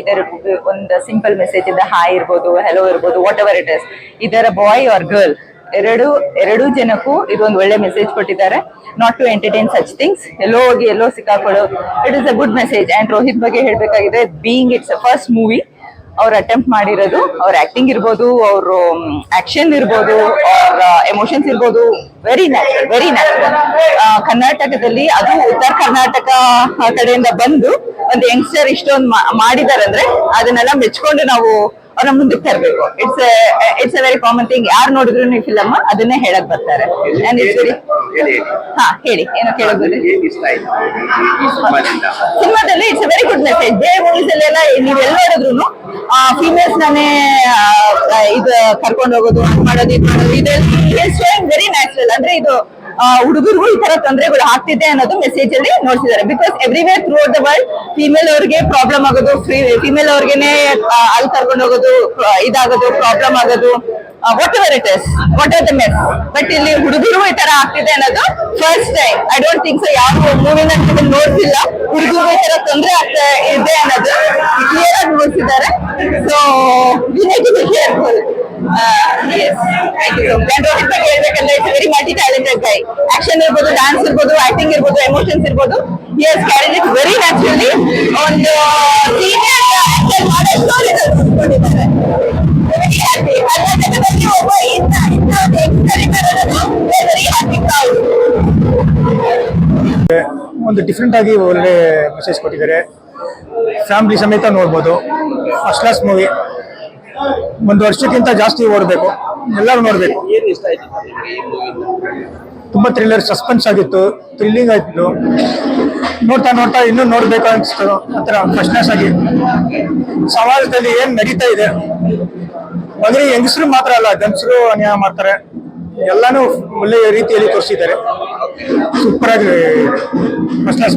ಇದರ ಒಂದು simple message ಇಂದ ಹಾಯ್ ಇರ್ಬೋದು ಹೆಲೋ ಇರ್ಬೋದು ವಾಟ್ ಎವರ್ ಇಟ್ ಇಸ್ ಇದರ ಬಾಯ್ ಆರ್ ಗರ್ಲ್ ಎರಡು ಎರಡು ಜನಕ್ಕೂ ಇದೊಂದು ಒಳ್ಳೆ ಮೆಸೇಜ್ ಕೊಟ್ಟಿದ್ದಾರೆ. Not to entertain such things ಎಲ್ಲೋ ಹೋಗಿ, ಎಲ್ಲೋ ಸಿಕ್ಕಾಕೊಳ್ಳೋ it is a good message and Rohit ಬಗ್ಗೆ ಹೇಳಬೇಕಾಗಿದೆ ಬೀಯಿಂಗ್ ಇಟ್ಸ್ ಫಸ್ಟ್ ಮೂವಿ ಅವ್ರು ಅಟೆಂಪ್ಟ್ ಮಾಡಿರೋದು, ಅವ್ರ ಆಕ್ಟಿಂಗ್ ಇರ್ಬೋದು, ಅವರು ಆಕ್ಷನ್ ಇರ್ಬೋದು ಅವ್ರ ಎಮೋಷನ್ಸ್ ಇರ್ಬೋದು ವೆರಿ ನ್ಯಾಚುರಲ್ ವೆರಿ ನ್ಯಾಚುರಲ್ ಕರ್ನಾಟಕದಲ್ಲಿ ಅದು ಉತ್ತರ ಕರ್ನಾಟಕ ಕಡೆಯಿಂದ ಬಂದು ಒಂದು ಯಂಗ್ಸ್ಟರ್ ಇಷ್ಟೊಂದು ಮಾಡಿದಾರಂದ್ರೆ ಅದನ್ನೆಲ್ಲ ಮೆಚ್ಕೊಂಡು ನಾವು ಅವ್ರ ಮುಂದಕ್ಕೆ ತರಬೇಕು. It's it's a very common thing ಯಾರು ನೋಡಿದ್ರು ನೀವು ಫಿಲಮ್ ಅದನ್ನೇ ಹೇಳಕ್ ಬರ್ತಾರೆ. ಹಾ ಹೇಳಿ. ಏನೋ ಕೇಳಬಹುದು ಸಿನಿಮಾದಲ್ಲಿ ಇಟ್ಸ್ ವೆರಿ ಗುಡ್ ಮೆಸೇಜ್ ಬೇರೆ ಮೂವೀಸ್ ಅಲ್ಲೆಲ್ಲ ನೀವು ಎಲ್ಲಿ ನೋಡಿದ್ರು ಫಿಮೇಲ್ಸ್ ನಾನೇ ಇದು ಕರ್ಕೊಂಡು ಹೋಗೋದು ಮಾಡೋದು, ಇದು ಮಾಡೋದು, ಇದು ವೆರಿ ನ್ಯಾಚುರಲ್ ಅಂದ್ರೆ ಇದು ಹುಡುಗರಿಗೂ ಈ ತರ ತೊಂದರೆಗಳು ಆಗ್ತಿದೆ ಅನ್ನೋದು ಮೆಸೇಜ್ ಅಲ್ಲಿ ನೋಡ್ತಿದ್ದಾರೆ because everywhere through the world female ಅವ್ರಿಗೆ ಪ್ರಾಬ್ಲಮ್ ಆಗೋದು ಫಿಮೇಲ್ ಅವ್ರಿಗೆನೆ ಅಲ್ಲಿ ಕರ್ಕೊಂಡು ಹೋಗೋದು ಇದಾಗೋದು ಪ್ರಾಬ್ಲಮ್ ಆಗೋದು whatever it is what are the mess but ಇಲ್ಲಿ ಹುಡುಗರು ಈ ತರ ಆಗ್ತಿದೆ ಅನ್ನೋದು first time I don't think so ಯಾವ ಮೂವಿನ ನೋಡ್ತಿಲ್ಲ. ಹುಡುಗರು ಈ ತರ ತೊಂದರೆ ಆಗ್ತಾ ಇದೆ ಅನ್ನೋದು ಕ್ಲಿಯರ್ ಆಗಿ ನೋಡ್ತಿದ್ದಾರೆ ಸೊ ವಿನಯ್ ಕೇರ್ಫುಲ್ ರೋಹಿತ್ ಬಗ್ಗೆ ಹೇಳ್ಬೇಕಂದ್ರೆ ಇಟ್ಸ್ ವೆರಿ ಮಲ್ಟಿ ಟ್ಯಾಲೆಂಟೆಡ್ ಇರ್ಬೋದು ಡಾನ್ಸ್ ಇರ್ಬೋದು ಆಕ್ಟಿಂಗ್ ಇರ್ಬೋದು ಎಮೋಷನ್ಸ್ ಇರ್ಬೋದು. He has it very naturally ಒಂದು ಸೀನಿಯರ್ ಒಬ್ಬ ಒಂದು ಡಿಫ್ರೆಂಟ್ ಆಗಿ ಒಳ್ಳೆ ಮೆಸೇಜ್ ಕೊಟ್ಟಿದ್ದಾರೆ. ಫ್ಯಾಮಿಲಿ ಸಮೇತ ನೋಡ್ಬೋದು. ಫಸ್ಟ್ ಕ್ಲಾಸ್ ಮೂವಿ ಒಂದು ವರ್ಷಕ್ಕಿಂತ ಜಾಸ್ತಿ ಓಡಬೇಕು. ಎಲ್ಲರೂ ನೋಡಬೇಕು. ತುಂಬಾ ಥ್ರಿಲ್ಲರ್ ಸಸ್ಪೆನ್ಸ್ ಆಗಿತ್ತು ಥ್ರಿಲ್ಲಿಂಗ್ ಆಯ್ತು ನೋಡ್ತಾ ನೋಡ್ತಾ ಇನ್ನೂ ನೋಡ್ಬೇಕು ಅನ್ಸ್ತು ಆತರ ಕ್ಲಾಸ್ ಆಗಿ. ಸಮಾಜದಲ್ಲಿ ಏನು ನಡೀತಾ ಇದೆ? ಅಂದ್ರೆ ಹೆಂಗಸರು ಮಾತ್ರ ಅಲ್ಲ ಗಂಡಸರು ಅನ್ಯಾಯ ಮಾಡ್ತಾರೆ. ಎಲ್ಲಾನು ಒಳ್ಳೆಯ ರೀತಿಯಲ್ಲಿ ತೋರಿಸಿದ್ದಾರೆ. ಸೂಪರ್ ಆಗಿ ಫಸ್ಟ್ ಕ್ಲಾಸ್